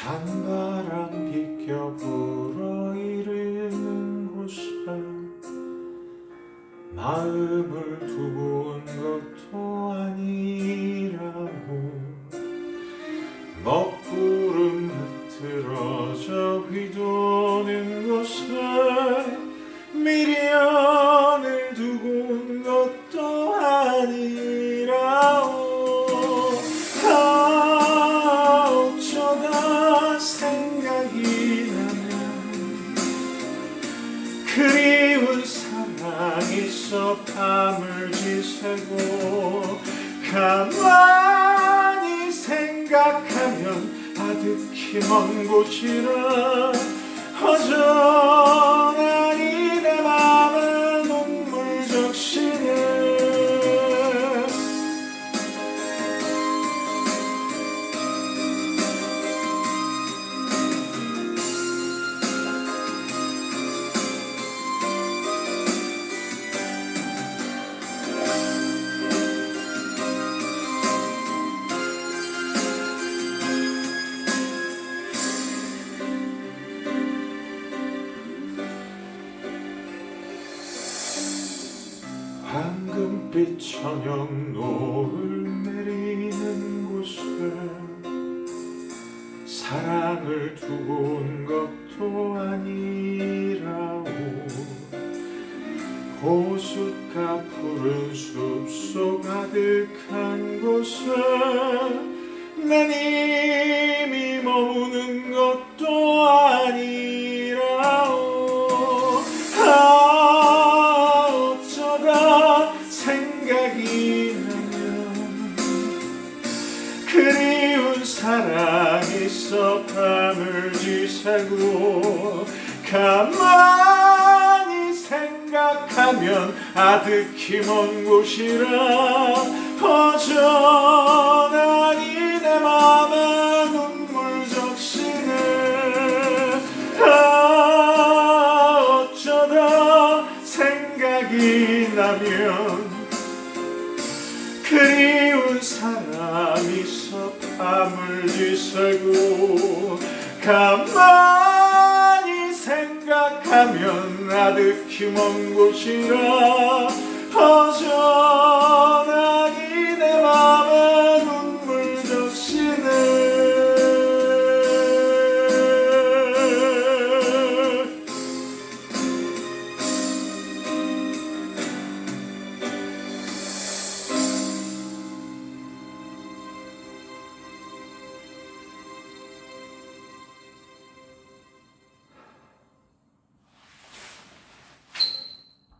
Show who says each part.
Speaker 1: 찬바람 비껴 불어 이르는 곳에 마음을 두고 온 것도 아니라고. 먹구름 흐트러져 휘도는 곳에 미련을 그리운 사랑이 있어 밤을 지새고 가만히 생각하면 아득히 먼 곳이라 허전하 황금빛 저녁 노을 내리는 곳에 사랑을 두고 온 것도 아니라고 호숫가 푸른 숲속 가득한 곳에 난 이미 머무는 것도 아니 있어 밤을 지새고 가만히 생각하면 아득히 먼 곳이라 허전하니 내 맘에 눈물 적시네. 아 어쩌다 생각이 나면 그리운 사람이 있어 밤을 지새고 가만히 생각하면 아득히 먼 곳이라 허전한